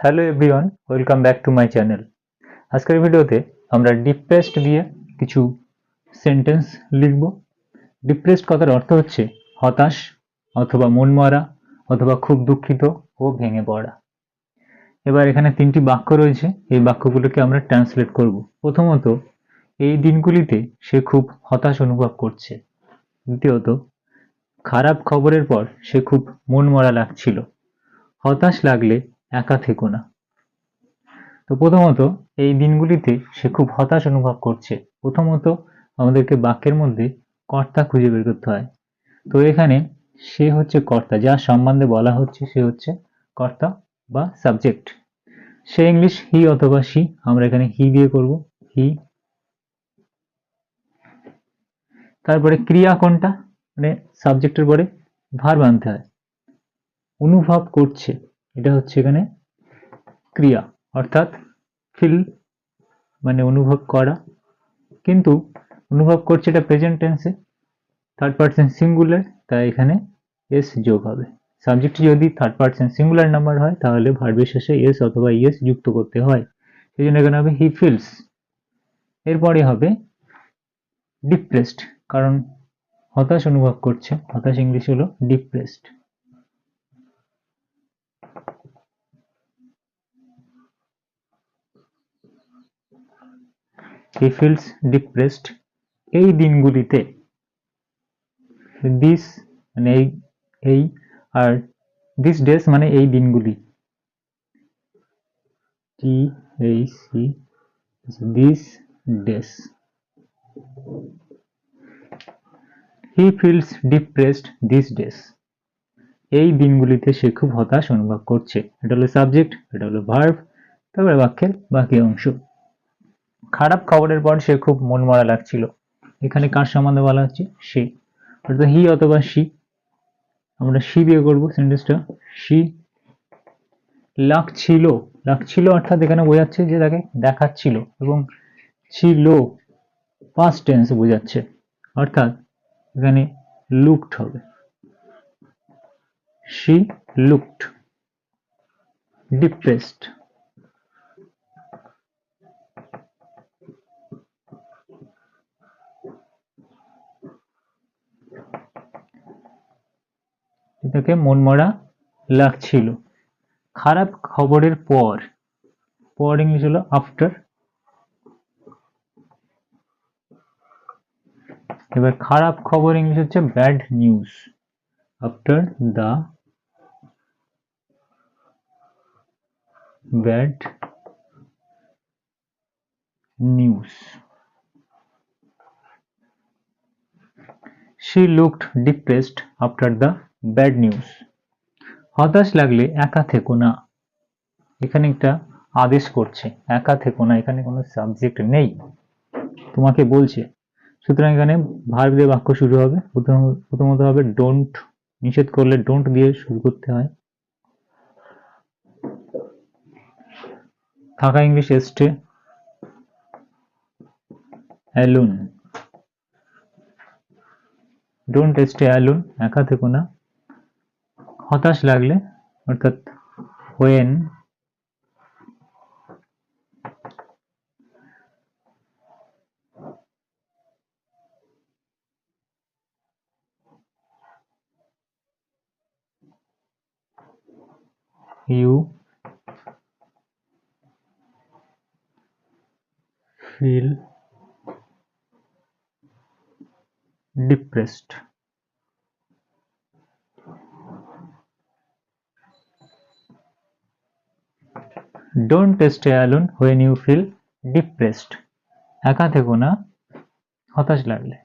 Hello everyone welcome back to my channel আজকের ভিডিওতে আমরা ডিপ্রেসড দিয়ে কিছু সেন্টেন্স লিখব। ডিপ্রেসড কথার অর্থ হচ্ছে হতাশ অথবা মনমরা অথবা খুব দুঃখিত ও ভেঙে পড়া। এবার এখানে তিনটি বাক্য রয়েছে, এই বাক্যগুলোকে আমরা ট্রান্সলেট করব। প্রথমত, এই দিনগুলিতে সে খুব হতাশ অনুভব করছে। দ্বিতীয়ত, খারাপ খবরের পর সে খুব মনমরা লাগছিল। হতাশ লাগলে একা থেকো না। তো প্রথমত এই দিনগুলিতে সে খুব হতাশ অনুভব করছে। প্রথমত আমাদেরকে বাক্যের মধ্যে কর্তা খুঁজে বের করতে হয়। তো এখানে সে হচ্ছে কর্তা, যার সম্বন্ধে বলা হচ্ছে সে হচ্ছে কর্তা বা সাবজেক্ট। সে ইংলিশ হি অথবা সি আমরা এখানে হি দিয়ে করব। হি। তারপরে ক্রিয়া কোনটা? মানে সাবজেক্টের পরে ভার আনতে হয়। অনুভব করছে। এটা হচ্ছে এখানে ক্রিয়া, অর্থাৎ ফিল মানে অনুভব করা। কিন্তু অনুভব করছে এটা প্রেজেন্ট টেন্সে থার্ড পার্সন সিঙ্গুলার তাই এখানে এস যোগ হবে। সাবজেক্ট যদি থার্ড পার্সন সিঙ্গুলার নাম্বার হয়, তাহলে ভার্বের শেষে এস অথবা ইএস যুক্ত করতে হয়। সেই জন্য এখানে হবে হি ফিলস এরপরে হবে ডিপ্রেসড কারণ হতাশ অনুভব করছে। হতাশ ইংলিশ হলো ডিপ্রেসড হি ফিলস ডিপ্রেসড এই দিনগুলিতে দিস মানে এই এই আর দিস ডেস মানে এই দিনগুলি। T H C this days he feels depressed this days এই দিনগুলিতে সে খুব হতাশ অনুভব করছে। এটা হলো সাবজেক্ট এটা হলো ভার্ব তারপরে বাক্যের বাকি অংশ। খারাপ খবরের পর সে খুব মন মনমরা লাগছিল। এখানে কার সম্বন্ধে বলা হচ্ছে? সে। অর্থাৎ হি অথবা সি আমরা সি দিয়ে করব সেন্টেন্সটা। সি লাগছিল। লাগছিল অর্থাৎ এখানে বোঝাচ্ছে যে তাকে দেখাচ্ছিল এবং ছিল পাস্ট টেন্স বোঝাচ্ছে। অর্থাৎ এখানে লুকড হবে। she looked depressed এটাকে মনমরা লাগছিল। খারাপ খবরের পর পর ইংলিশ হলো আফটার এবার খারাপ খবর ইংলিশ হচ্ছে bad news after the bad news. She looked depressed after the bad news. হতাশ লাগলে একা থেকো না। এখানে একটা আদেশ করছে, একা থেকো না, এখানে কোনো সাবজেক্ট নেই। তোমাকে বলছে, সুতরাং এখানে ভার্ব দিয়ে বাক্য শুরু হবে। প্রথমত হবে ডোন্ট নিষেধ করলে ডোন্ট দিয়ে শুরু করতে হয়। থাকা ইংলিশ এস্টে অ্যালুন ডোন্ট এস্টে অ্যালুন একা থেকো না। হতাশ লাগলে অর্থাৎ when you feel depressed don't stay alone when you feel depressed একা থেকো না হতাশ লাগলে।